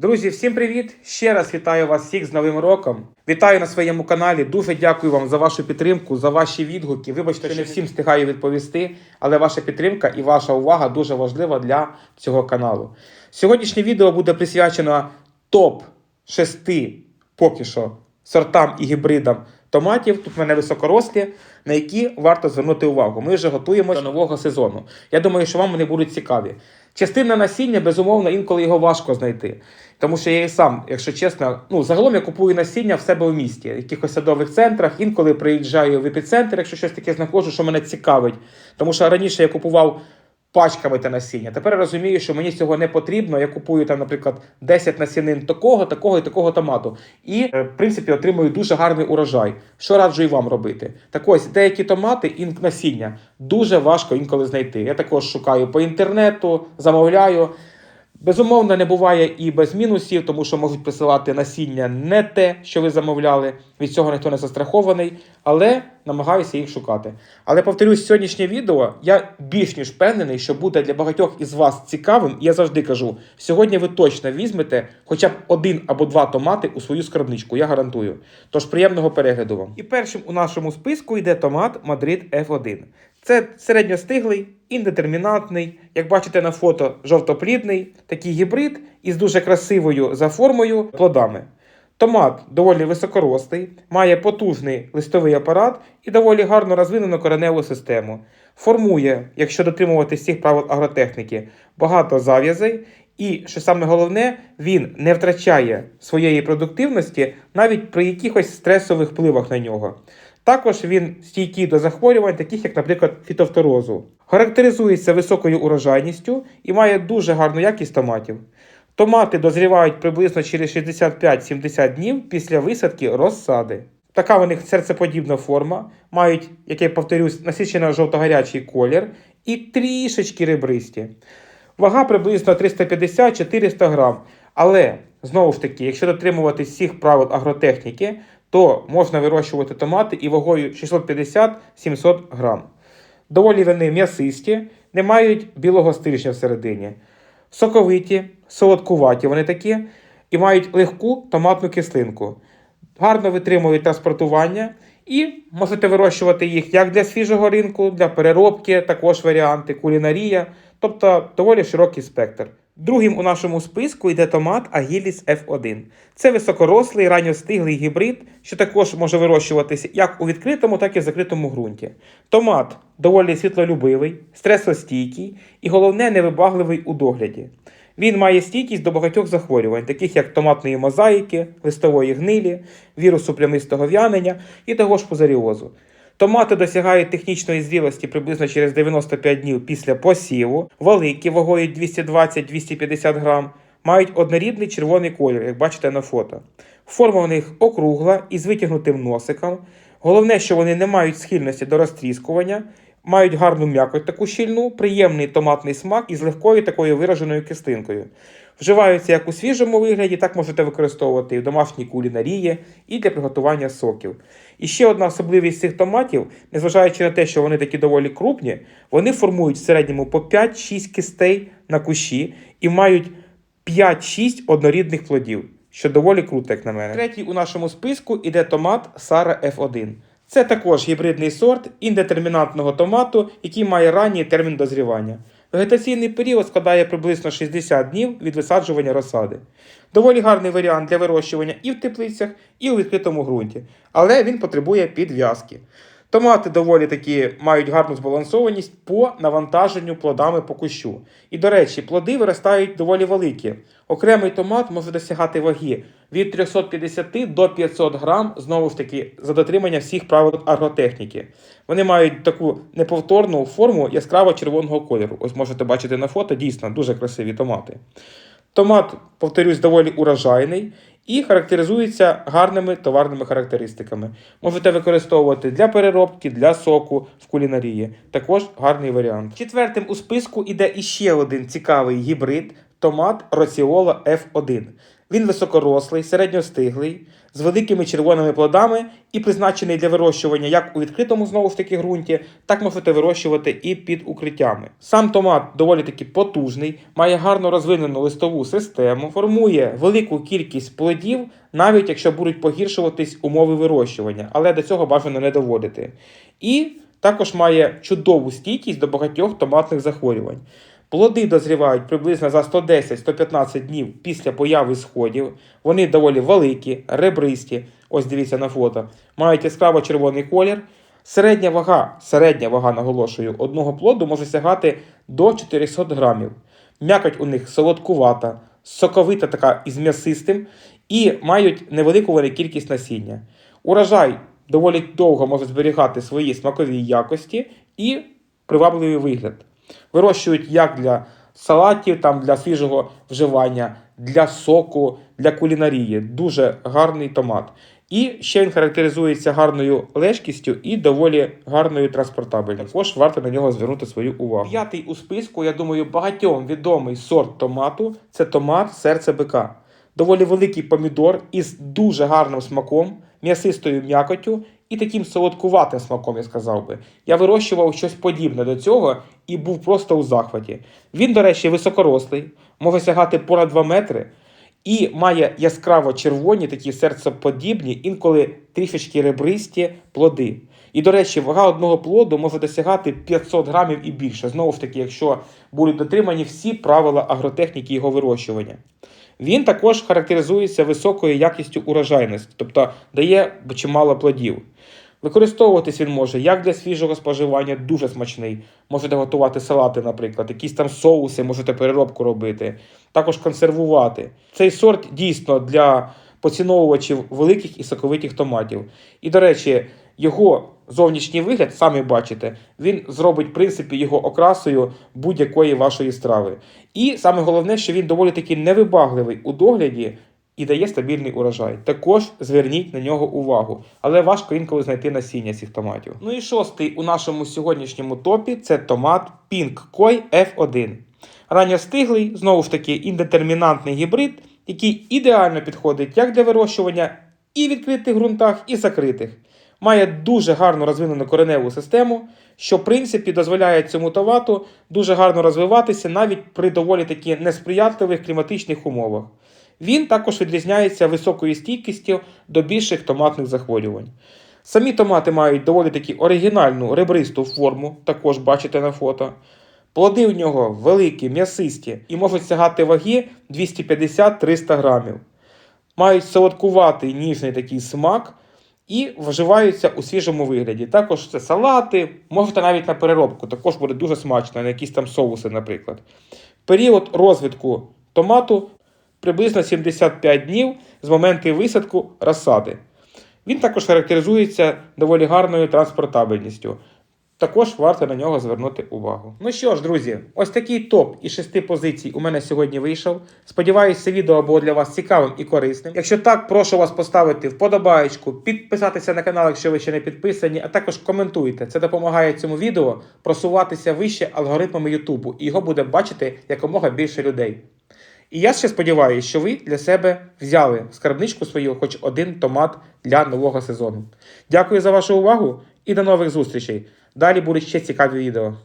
Друзі, всім привіт! Ще раз вітаю вас всіх з Новим роком. Вітаю на своєму каналі. Дуже дякую вам за вашу підтримку, за ваші відгуки. Вибачте, що не всім встигаю відповісти, але ваша підтримка і ваша увага дуже важлива для цього каналу. Сьогоднішнє відео буде присвячено топ 6 поки що сортам і гібридам томатів. Тут в мене високорослі, на які варто звернути увагу. Ми вже готуємося до нового сезону. Я думаю, що вам вони будуть цікаві. Частина насіння, безумовно, інколи його важко знайти. Тому що я і сам, якщо чесно, ну загалом я купую насіння в себе в місті, в якихось садових центрах. Інколи приїжджаю в епіцентр, якщо щось таке знаходжу, що мене цікавить. Тому що раніше я купував пачками те насіння. Тепер я розумію, що мені цього не потрібно. Я купую там, наприклад, 10 насінин такого, такого і такого томату. І, е, в принципі, отримую дуже гарний урожай. Що раджу і вам робити? Так ось деякі томати і насіння дуже важко інколи знайти. Я також шукаю по інтернету, замовляю. Безумовно, не буває і без мінусів, тому що можуть присилати насіння не те, що ви замовляли. Від цього ніхто не застрахований, але намагаюся їх шукати. Але повторюсь, сьогоднішнє відео я більш ніж впевнений, що буде для багатьох із вас цікавим. І я завжди кажу: сьогодні ви точно візьмете хоча б один або два томати у свою скарбничку. Я гарантую. Тож приємного перегляду вам. І першим у нашому списку йде томат Мадрид F1. Це середньостиглий, індетермінантний, як бачите на фото, жовтоплідний, такий гібрид із дуже красивою за формою плодами. Томат доволі високорослий, має потужний листовий апарат і доволі гарно розвинену кореневу систему. Формує, якщо дотримуватись всіх правил агротехніки, багато зав'язей. І, що саме головне, він не втрачає своєї продуктивності навіть при якихось стресових впливах на нього. Також він стійкий до захворювань, таких як, наприклад, фітофторозу. Характеризується високою урожайністю і має дуже гарну якість томатів. Томати дозрівають приблизно через 65-70 днів після висадки розсади. Така у них серцеподібна форма, мають, як я повторюсь, насичено жовто-гарячий колір і трішечки ребристі. Вага приблизно 350-400 грам. Але, знову ж таки, якщо дотримуватись всіх правил агротехніки, то можна вирощувати томати і вагою 650-700 грам. Доволі вони м'ясисті, не мають білого стрижня всередині. Соковиті, солодкуваті вони такі і мають легку томатну кислинку. Гарно витримують транспортування і можете вирощувати їх як для свіжого ринку, для переробки, також варіанти, кулінарія, тобто доволі широкий спектр. Другим у нашому списку йде томат Агіліс F1. Це високорослий, ранньостиглий гібрид, що також може вирощуватися як у відкритому, так і в закритому ґрунті. Томат доволі світлолюбивий, стресостійкий і головне невибагливий у догляді. Він має стійкість до багатьох захворювань, таких як томатної мозаїки, листової гнилі, вірусу плямистого в'янення і того ж пузаріозу. Томати досягають технічної зрілості приблизно через 95 днів після посіву, великі вагою 220-250 грам, мають однорідний червоний колір, як бачите на фото. Форма у них округла із витягнутим носиком. Головне, що вони не мають схильності до розтріскування, мають гарну м'якоть таку щільну, приємний томатний смак із легкою такою вираженою кислинкою. Вживаються як у свіжому вигляді, так можете використовувати і в домашній кулінарії, і для приготування соків. І ще одна особливість цих томатів, незважаючи на те, що вони такі доволі крупні, вони формують в середньому по 5-6 кистей на кущі і мають 5-6 однорідних плодів, що доволі круто, як на мене. Третій у нашому списку іде томат Сара F1. Це також гібридний сорт індетермінантного томату, який має ранній термін дозрівання. Вегетаційний період складає приблизно 60 днів від висаджування розсади. Доволі гарний варіант для вирощування і в теплицях, і у відкритому ґрунті, але він потребує підв'язки. Томати доволі такі мають гарну збалансованість по навантаженню плодами по кущу. І, до речі, плоди виростають доволі великі. Окремий томат може досягати ваги від 350 до 500 грам, знову ж таки, за дотримання всіх правил агротехніки. Вони мають таку неповторну форму яскраво червоного кольору. Ось можете бачити на фото, дійсно дуже красиві томати. Томат, повторюсь, доволі урожайний і характеризується гарними товарними характеристиками. Можете використовувати для переробки, для соку в кулінарії. Також гарний варіант. Четвертим у списку іде іще один цікавий гібрид томат Роціола F1. Він високорослий, середньостиглий, з великими червоними плодами і призначений для вирощування як у відкритому знову ж таки ґрунті, так можете вирощувати і під укриттями. Сам томат доволі таки потужний, має гарно розвинену листову систему, формує велику кількість плодів, навіть якщо будуть погіршуватись умови вирощування, але до цього бажано не доводити. І також має чудову стійкість до багатьох томатних захворювань. Плоди дозрівають приблизно за 110-115 днів після появи сходів. Вони доволі великі, ребристі. Ось дивіться на фото. Мають яскраво червоний колір. Середня вага, середня вага, наголошую, одного плоду може сягати до 400 грамів. М'якоть у них солодкувата, соковита така із м'ясистим і мають невелику кількість насіння. Урожай доволі довго може зберігати свої смакові якості і привабливий вигляд. Вирощують як для салатів, там для свіжого вживання, для соку, для кулінарії. Дуже гарний томат. І ще він характеризується гарною лежкістю і доволі гарною транспортабельністю. Також варто на нього звернути свою увагу. П'ятий у списку, я думаю, багатьом відомий сорт томату це томат серце бика. Доволі великий помідор із дуже гарним смаком, м'ясистою м'якотю і таким солодкуватим смаком, я сказав би. Я вирощував щось подібне до цього і був просто у захваті. Він, до речі, високорослий, може сягати понад 2 метри. І має яскраво червоні, такі серцеподібні, інколи трішечки ребристі плоди. І, до речі, вага одного плоду може досягати 500 грамів і більше. Знову ж таки, якщо будуть дотримані всі правила агротехніки його вирощування. Він також характеризується високою якістю урожайності, тобто дає чимало плодів. Використовуватись він може як для свіжого споживання, дуже смачний. Можете готувати салати, наприклад, якісь там соуси, можете переробку робити, також консервувати. Цей сорт дійсно для поціновувачів великих і соковитих томатів. І, до речі, його зовнішній вигляд, самі бачите, він зробить, в принципі, його окрасою будь-якої вашої страви. І саме головне, що він доволі таки невибагливий у догляді і дає стабільний урожай. Також зверніть на нього увагу, але важко інколи знайти насіння цих томатів. Ну і шостий у нашому сьогоднішньому топі це томат Pink Koi F1. Ранньостиглий, знову ж таки, індетермінантний гібрид, який ідеально підходить як для вирощування і відкритих ґрунтах, і закритих. Має дуже гарно розвинену кореневу систему, що в принципі дозволяє цьому товату дуже гарно розвиватися навіть при доволі таки несприятливих кліматичних умовах. Він також відрізняється високою стійкістю до більших томатних захворювань. Самі томати мають доволі таки оригінальну ребристу форму, також бачите на фото. Плоди у нього великі, м'ясисті і можуть сягати ваги 250-300 грамів. Мають солодкуватий ніжний такий смак і вживаються у свіжому вигляді. Також це салати, можете навіть на переробку, також буде дуже смачно, на якісь там соуси, наприклад. Період розвитку томату приблизно 75 днів з моменту висадку розсади. Він також характеризується доволі гарною транспортабельністю. Також варто на нього звернути увагу. Ну що ж, друзі, ось такий топ із шести позицій у мене сьогодні вийшов. Сподіваюсь, це відео було для вас цікавим і корисним. Якщо так, прошу вас поставити вподобаєчку, підписатися на канал, якщо ви ще не підписані, а також коментуйте. Це допомагає цьому відео просуватися вище алгоритмами Ютубу, і його буде бачити якомога більше людей. І я ще сподіваюся, що ви для себе взяли скарбничку свою хоч один томат для нового сезону. Дякую за вашу увагу і до нових зустрічей. Далі будуть ще цікаві відео.